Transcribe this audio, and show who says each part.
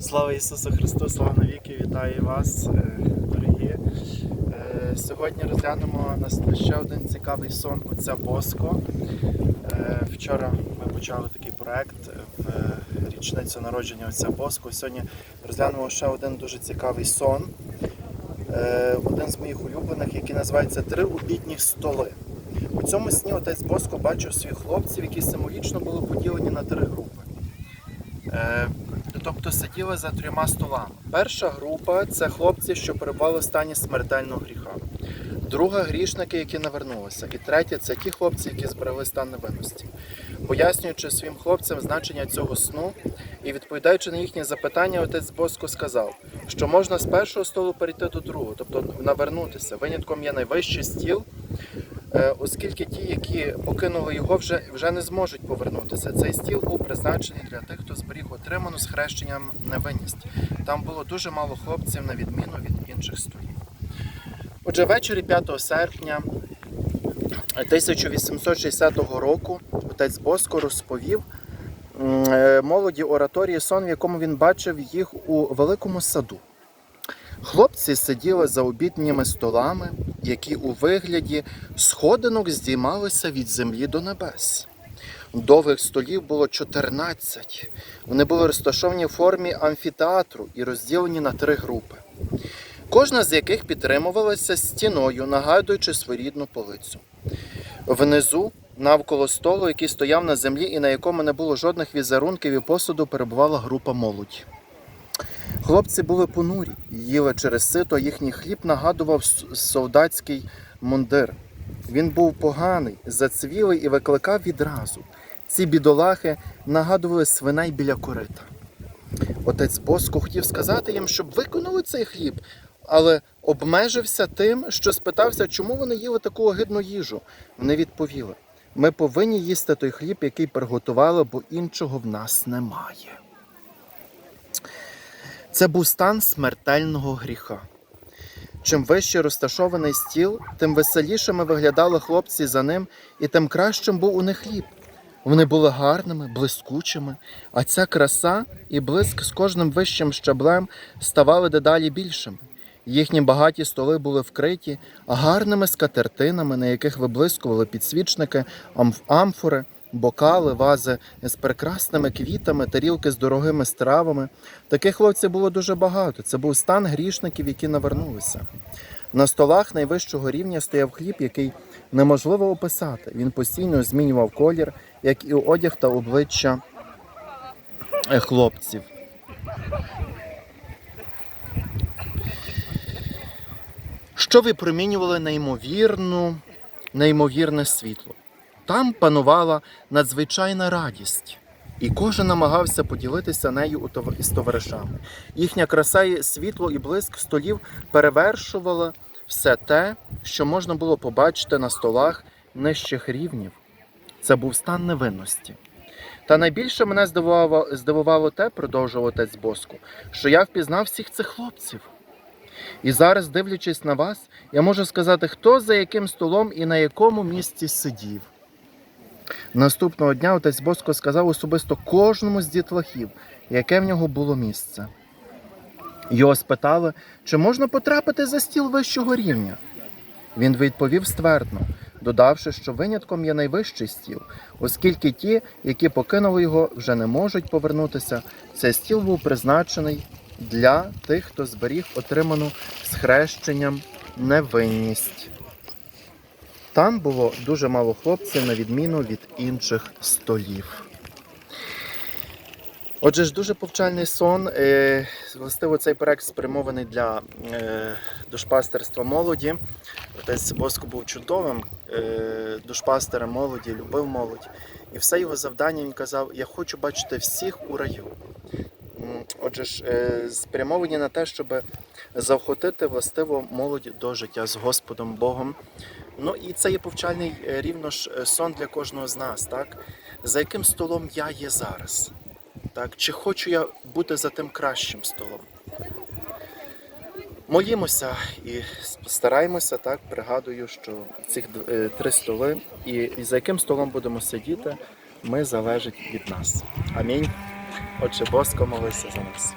Speaker 1: Слава Ісусу Христу, слава навіки, вітаю вас, е, дорогі. Е, Сьогодні розглянемо ще один цікавий сон отця Боско. Е, Вчора ми почали такий проект в річницю народження отця Боско. Сьогодні розглянемо ще один дуже цікавий сон. Один з моїх улюблених, який називається Три обідні столи. У цьому сні отець Боско бачив своїх хлопців, які символічно були поділені на три групи. Тобто сиділи за трьома столами. Перша група це хлопці, що перебували в стані смертельного гріха. Друга грішники, які навернулися. І третя це ті хлопці, які зберегли стан невинності. Пояснюючи своїм хлопцям значення цього сну і відповідаючи на їхні запитання, отець Боско сказав, що можна з першого столу перейти до другого, тобто навернутися. Винятком є найвищий стіл, оскільки ті, які покинули його, вже, вже не зможуть повернутися. Цей стіл був призначений для тих, хто зберіг отриману з хрещенням невинність. Там було дуже мало хлопців, на відміну від інших столів. Отже, ввечері 5 серпня 1860 року отець Боско розповів е, молоді ораторії сон, в якому він бачив їх у великому саду. Хлопці сиділи за обідніми столами, які у вигляді сходинок здіймалися від землі до небес. Довгих столів було 14. Вони були розташовані в формі амфітеатру і розділені на три групи, кожна з яких підтримувалася стіною, нагадуючи своєрідну полицю. Внизу, навколо столу, який стояв на землі і на якому не було жодних візерунків і посуду, перебувала група молоді. Хлопці були понурі, їли через сито, їхній хліб нагадував солдатський мундир. Він був поганий, зацвілий і викликав відразу. Ці бідолахи нагадували свиней біля корита. Отець Боско хотів сказати їм, щоб виконали цей хліб, але обмежився тим, що спитався, чому вони їли таку огидну їжу. Вони відповіли: ми повинні їсти той хліб, який приготували, бо іншого в нас немає. Це був стан смертельного гріха. Чим вище розташований стіл, тим веселішими виглядали хлопці за ним, і тим кращим був у них хліб. Вони були гарними, блискучими, а ця краса і блиск з кожним вищим щаблем ставали дедалі більшими. Їхні багаті столи були вкриті гарними скатертинами, на яких виблискували підсвічники, амф- амфори, бокали, вази з прекрасними квітами, тарілки з дорогими стравами. Таких хлопців було дуже багато. Це був стан грішників, які навернулися. На столах найвищого рівня стояв хліб, який неможливо описати. Він постійно змінював колір, як і одяг та обличчя е, хлопців. Що випромінювали неймовірну, неймовірне світло. Там панувала надзвичайна радість, і кожен намагався поділитися нею із товаришами. Їхня краса, і світло і блиск столів перевершували все те, що можна було побачити на столах нижчих рівнів. Це був стан невинності. Та найбільше мене здивувало, здивувало те, продовжував отець Боску, що я впізнав всіх цих хлопців. І зараз, дивлячись на вас, я можу сказати, хто за яким столом і на якому місці сидів. Наступного дня отець Боско сказав особисто кожному з дітлахів, яке в нього було місце. Його спитали, чи можна потрапити за стіл вищого рівня. Він відповів ствердно, додавши, що винятком є найвищий стіл, оскільки ті, які покинули його, вже не можуть повернутися. Цей стіл був призначений для тих, хто зберіг отриману з хрещенням невинність. Там було дуже мало хлопців, на відміну від інших столів. Отже ж, дуже повчальний сон. Е, Властиво цей проект спрямований для е, душпастерства молоді. Отець Боско був чудовим е, душпастером молоді, любив молодь. І все його завдання він казав: Я хочу бачити всіх у раю. Отже ж, спрямовані на те, щоб заохотити властиво молодь до життя з Господом Богом. Ну і це є повчальний е, рівно ж е, сон для кожного з нас, так? За яким столом я є зараз? Так? Чи хочу я бути за тим кращим столом? Молімося і стараємося, так, пригадую, що цих е, три столи, і, за яким столом будемо сидіти, ми залежить від нас. Амінь. Отже, Боско молися за нас.